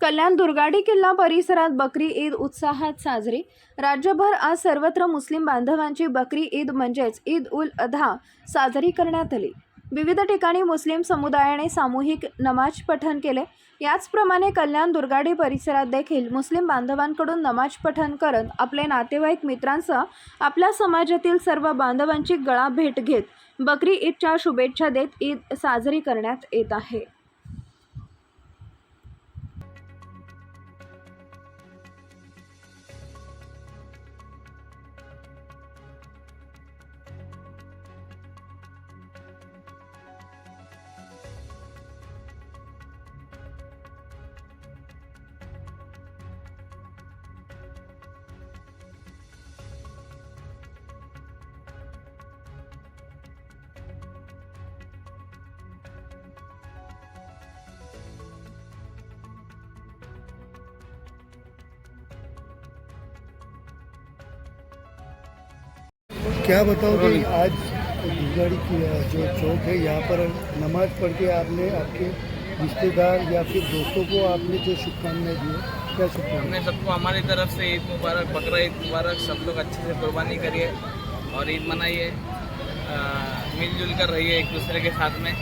कल्याण दुर्गाडी किल्ला परिसरात बकरी ईद उत्साहात साजरी. राज्यभर आज सर्वत्र मुस्लिम बांधवांची बकरी ईद म्हणजेच ईद उल अधा साजरी करण्यात आली. विविध ठिकाणी मुस्लिम समुदायाने सामूहिक नमाज पठण केले. याचप्रमाणे कल्याण दुर्गाडी परिसरात देखील मुस्लिम बांधवांकडून नमाज पठण करत आपले नातेवाईक मित्रांसह आपल्या समाजातील सर्व बांधवांची गळा भेट घेत बकरी ईदच्या शुभेच्छा देत ईद साजरी करण्यात येत आहे. क्या बताओगे आज दुर्गाड़ी की जो चौक है यहाँ पर नमाज़ पढ़ के आपने आपके रिश्तेदार या फिर दोस्तों को आपने जो शुभकामनाएँ दी है क्या शुभकामनाएँ? हमने सबको हमारी तरफ़ से ईद मुबारक बकरा ईद मुबारक सब लोग अच्छे से कुर्बानी करिए और ईद मनाइए। मिलजुल कर रहिए एक दूसरे के साथ में।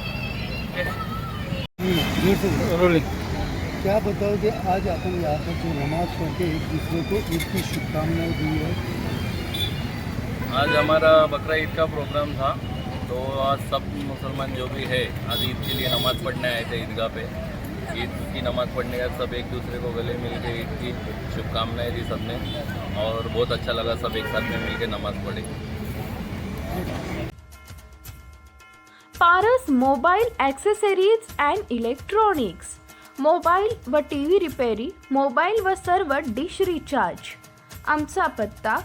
क्या बताओगे आज अपन यहाँ पर जो नमाज़ पढ़ के एक दूसरे को ईद की शुभकामनाएँ दी है आज हमारा बकरा ईद का प्रोग्राम था तो आज सब मुसलमान जो भी है आज ईद के लिए नमाज़ पढ़ने आए थे ईदगाह पे। ईद की नमाज़ पढ़ने का सब एक दूसरे को गले मिल के ईद की शुभकामनाएं दी सबने और बहुत अच्छा लगा सब एक साथ में मिल के नमाज़ पढ़े। Paras mobile accessories and electronics. Mobile व टी व्ही रिपेरी मोबाईल व सर्व डिश रिचार्ज। आमचा पत्ता